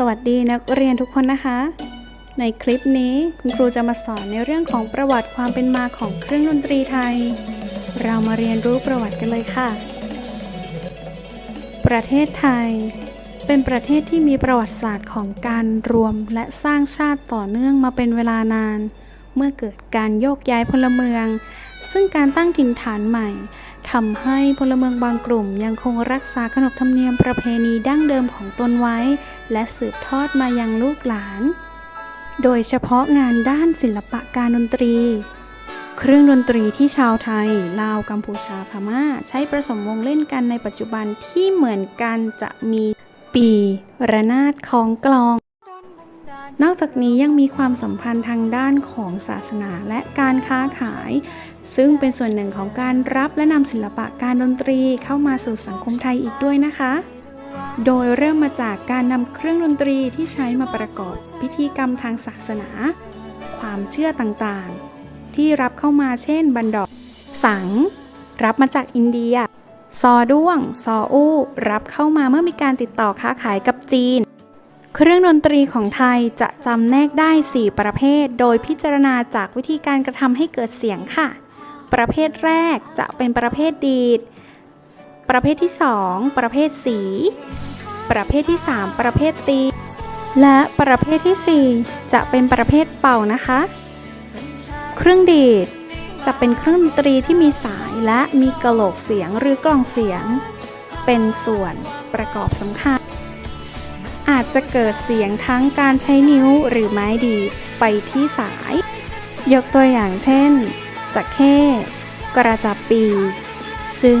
สวัสดีนักเรียนทุกคนนะคะ ในคลิปนี้คุณครูจะมาสอนในเรื่องของประวัติความเป็นมาของเครื่องดนตรีไทย เรามาเรียนรู้ประวัติกันเลยค่ะ ประเทศไทย เป็นประเทศที่มีประวัติศาสตร์ของการรวมและสร้างชาติต่อเนื่องมาเป็นเวลานาน เมื่อเกิดการโยกย้ายพลเมือง ซึ่งการตั้งถิ่นฐานใหม่ ทำให้พลเมืองบางกลุ่มยังคงรักษาขนบธรรมเนียมประเพณีดั้งเดิมของตนไว้ และสืบทอดมายังลูกหลาน โดยเฉพาะงานด้านศิลปะการดนตรี เครื่องดนตรีที่ชาวไทย ลาว กัมพูชา พม่า ใช้ผสมวงเล่นกันในปัจจุบันที่เหมือนกันจะมีปี ระนาดของกลอง นอกจากนี้ยังมีความสัมพันธ์ทางด้านของศาสนาและการค้าขาย ซึ่งเป็นส่วนหนึ่งของการรับและนำศิลปะการดนตรีเข้ามาสู่สังคมไทยอีกด้วยนะคะ โดยเริ่มมาจากการนำเครื่องดนตรีที่ใช้มาประกอบพิธีกรรมทางศาสนา ความเชื่อต่างๆ ที่รับเข้ามาเช่น บันดอก สัง รับมาจากอินเดีย ซอด้วง ซออู้ รับเข้ามาเมื่อมีการติดต่อค้าขายกับจีน เครื่องดนตรีของไทยจะจำแนกได้ 4 ประเภท โดยพิจารณาจากวิธีการกระทำให้เกิดเสียงค่ะ ประเภทแรกจะเป็นประเภทดีด ประเภทที่ 2 ประเภทสี ประเภทที่ 3 ประเภทตี และประเภททีสี่4 จะเป็นประเภทเป่านะคะ เครื่องดีดจะเป็นเครื่องดนตรีที่มีสายและมีกระโหลกเสียงหรือกล่องเสียง เป็นส่วนประกอบสำคัญ อาจจะเกิดเสียงทั้งการใช้นิ้วหรือไม้ดีดไปที่สาย ยกตัวอย่างเช่นจักเข้กระจับปี ซึ่ง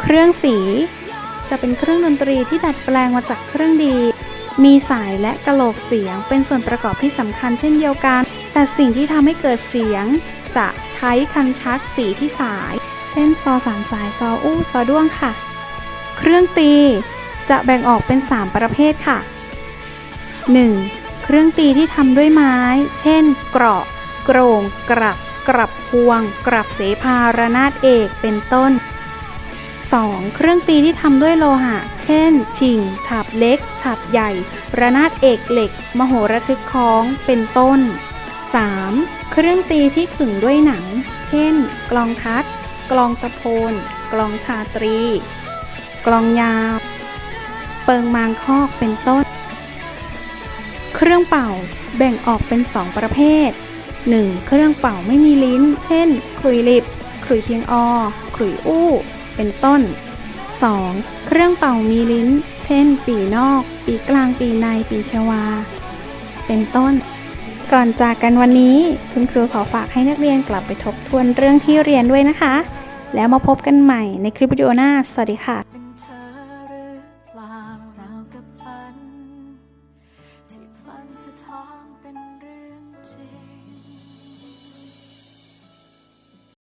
เครื่องสี จะเป็นเครื่องดนตรีที่ดัดแปลงมาจากเครื่องดี มีสายและกระโหลกเสียงเป็นส่วนประกอบที่สำคัญเช่นเดียวกัน แต่สิ่งที่ทำให้เกิดเสียง จะใช้คันชักสีที่สาย เช่นซอสามสายซออู้ซอด้วงค่ะ เครื่องตี จะแบ่งออกเป็น 3 ประเภทค่ะ 1. เครื่องตีที่ทำด้วยไม้ เช่น เกราะ โกรงกรับ กรับพวง กรับเสภาระนาดเอกเป็นต้น 2. เครื่องตีที่ทำด้วยโลหะ เช่น ชิงฉาบเล็กฉาบใหญ่ ระนาดเอกเหล็ก มโหระทึกคล้อง เป็นต้น 3. เครื่องตีที่ขึงด้วยหนัง เช่น กลองทัด กลองตะโพน กลองชาตรี กลองยาว ปิงมางคอกเป็นต้น เครื่องเป่าแบ่งออกเป็น 2 ประเภท 1. เครื่องเป่าไม่มีลิ้น เช่นขลุยลิบขลุยเพียงอขลุยอู้ เป็นต้น 2. เครื่องเป่ามีลิ้น เช่น ปีนอก ปีกลาง ปีใน ปีชวา เป็นต้น ก่อนจากกันวันนี้ คุณครูขอฝากให้นักเรียนกลับไปทบทวนเรื่องที่เรียนด้วยนะคะ แล้วมาพบกันใหม่ในคลิปวิดีโอหน้า สวัสดีค่ะ สะท้อนเป็นเรื่องจริง